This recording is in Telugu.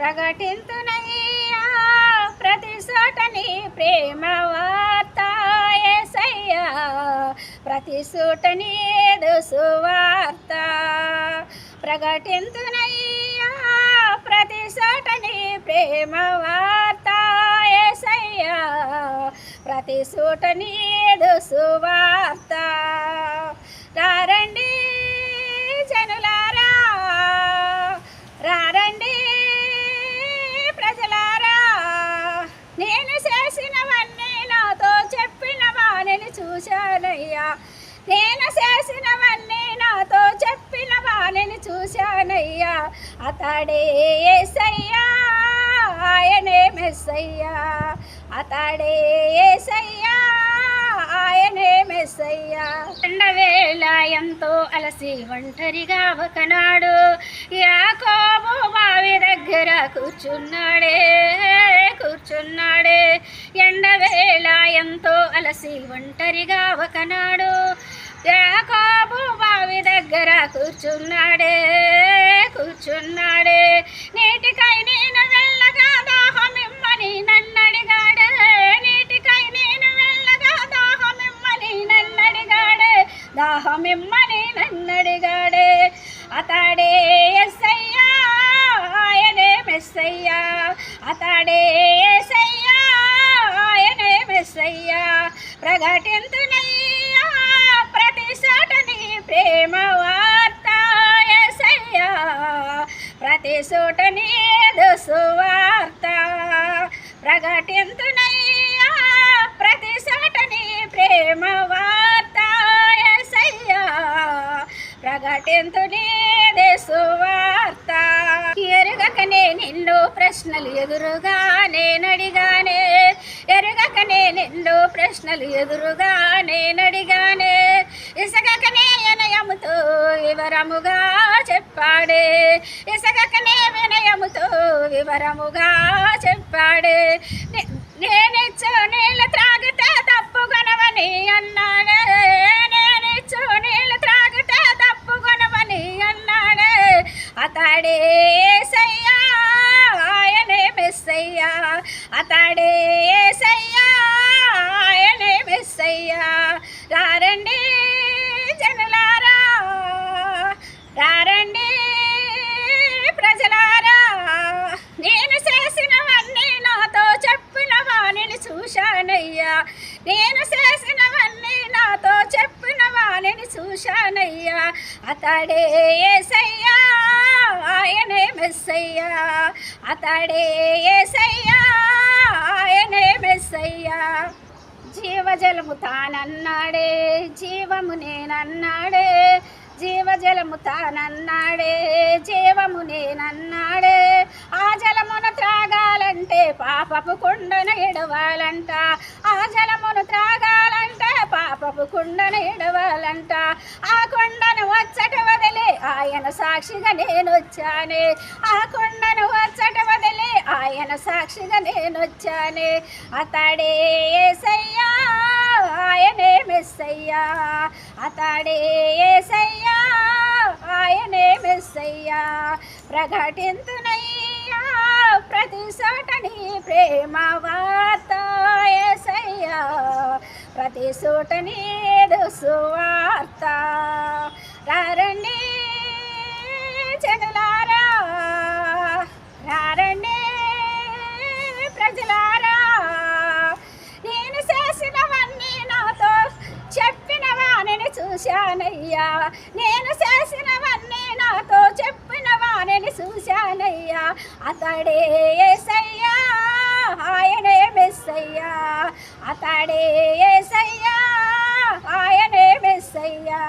ప్రకటింతునయ్యా. ప్రతి చోటని ప్రేమ వార్త యేసయ్యా ప్రతి చోటని సువార్త ప్రకటింతునయ్యా. ప్రతి చోటని ప్రేమ వార్త యేసయ్యా ప్రతి చోటని సువార్త చూశానయ్యా. నేను చేసినవన్నీ నాతో చెప్పిన వాణిని చూశానయ్యా. అతడే ఏసయ్యా. ఆయనే మెస్సయ్యా. అతడే ఏసయ్యా. ఆయనే మెస్సయ్యా. ఎండవేళ ఎంతో అలసి ఒంటరిగా ఒకనాడు యాకోబు బావి దగ్గర కూర్చున్నాడే కూర్చున్నాడే. ఎండవేళ ఎంతో అలసి ఒంటరిగా ఒకనాడు యాకోబు బావి దగ్గర కూర్చున్నాడే కూర్చున్నాడే. నీటికై నేను వెళ్ళగా దాహమిమ్మని నన్నడిగాడే. నీటికై నేను వెళ్ళగా దాహమిమ్మని నన్నడిగాడే. దాహమిమ్మని నన్నడిగాడే. అతడే ఎస్సయ్యా ఆయనే మెస్సయ్యా. అతడే ఎస్సయ్యా ఆయనే మెస్సయ్యా ప్రకటింతునయ్యా ప్రతి చోటని ప్రేమ వార్త ఎస్సయ్యా ప్రతి చోటని సువార్త ప్రకటింతునయ్యా ప్రతి చోటని ప్రేమ వార్త ఎస్సయ్యా ప్రకటింతుని సువార్త ఎరుగకనే నిన్ను ప్రశ్నలు ఎదురుగా నేనడిగానే నిన్నో ప్రశ్నలు ఎదురుగా నేనడిగానే. ఇసగకనే వినయముతో వివరముగా చెప్పాడే. ఇసగకనే వినయముతో వివరముగా చెప్పాడే. నే- నేనిచ్చు నీళ్ళు త్రాగితే తప్పు కొనవని అన్నాడే. నేనిచ్చు నీళ్ళు త్రాగితే తప్పు కొనవని అన్నాడే. అతడే సయ్యా ఆయనే మెస్సయ్యా. అతడే సయ్యా రారండి జనులారా రారండి ప్రజలారా. నేను చేసినవన్నీ నాతో చెప్పిన వాణిని చూశానయ్యా. నేను చేసినవన్నీ నాతో చెప్పిన వాణిని చూశానయ్యా. అతడే ఏసయ్యా ఆయనే మెస్సయ్యా. అతడే ఏసయ్యా జీవజలము తానన్నాడే జీవము నేనన్నాడే జీవజలము తానన్నాడే జీవము నేనన్నాడే. ఆ జలమును త్రాగాలంటే పాపపు కుండను ఎడవాలంట. ఆ జలమును త్రాగాలంటే పాపపు కుండను ఎడవాలంట. ఆ కొండను వచ్చట వదిలి ఆయన సాక్షిగా నేను వచ్చానే ఆ కొండను వచ్చట వదిలి ఆయన సాక్షిగా నేను వచ్చానే అతడే మెస్సయ్యా అతడే ఏసయ్యా ఆయనే మెస్సయ్యా. ప్రకటింతునయ్యా ప్రతి సోటని ప్రేమ వార్త ఏసయ్యా. ప్రతి సోటని సువార్త రారండి చూశానయ్యా. నేను చేసినవన్నీ నాతో చెప్పిన వాణిని చూశానయ్యా. అతడే ఏసయ్యా. ఆయనే మెస్సయ్యా. అతడే ఏసయ్యా. ఆయనే మెస్సయ్యా.